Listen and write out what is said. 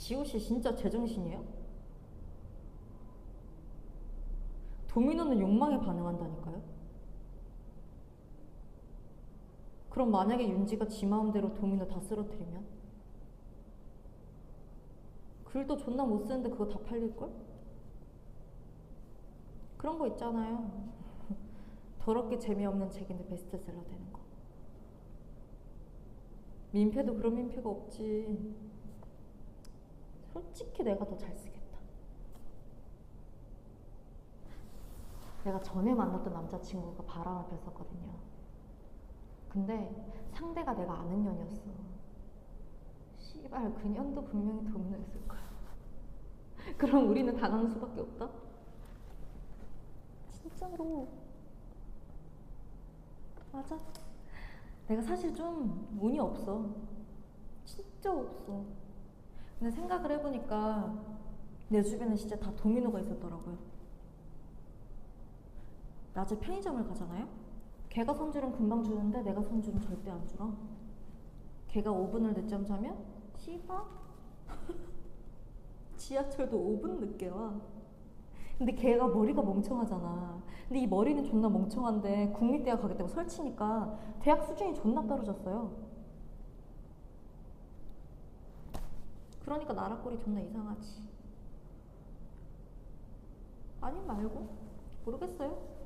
지호 씨 진짜 제정신이에요? 도미노는 욕망에 반응한다니까요? 그럼 만약에 윤지가 지 마음대로 도미노 다 쓰러뜨리면? 글도 존나 못 쓰는데 그거 다 팔릴걸? 그런 거 있잖아요. 더럽게 재미없는 책인데 베스트셀러 되는 거. 민폐도 그런 민폐가 없지. 솔직히 내가 더 잘 쓰겠다. 내가 전에 만났던 남자친구가 바람을 폈었거든요. 근데 상대가 내가 아는 년이었어. 씨발, 그 년도 분명히 도미노였을 거야. 그럼 우리는 당하는 수밖에 없다? 진짜로. 맞아. 내가 사실 좀 운이 없어. 진짜 없어. 근데 생각을 해보니까 내 주변에 진짜 다 도미노가 있었더라고요. 낮에 편의점을 가잖아요? 걔가 손주는 금방 주는데 내가 손주는 절대 안 주라. 걔가 5분을 늦잠 자면 씨발 지하철도 5분 늦게 와. 근데 걔가 머리가 멍청하잖아. 근데 이 머리는 존나 멍청한데 국립대학 가겠다고 설치니까 대학 수준이 존나 떨어졌어요. 그러니까 나라 꼴이 존나 이상하지. 아니 말고 모르겠어요.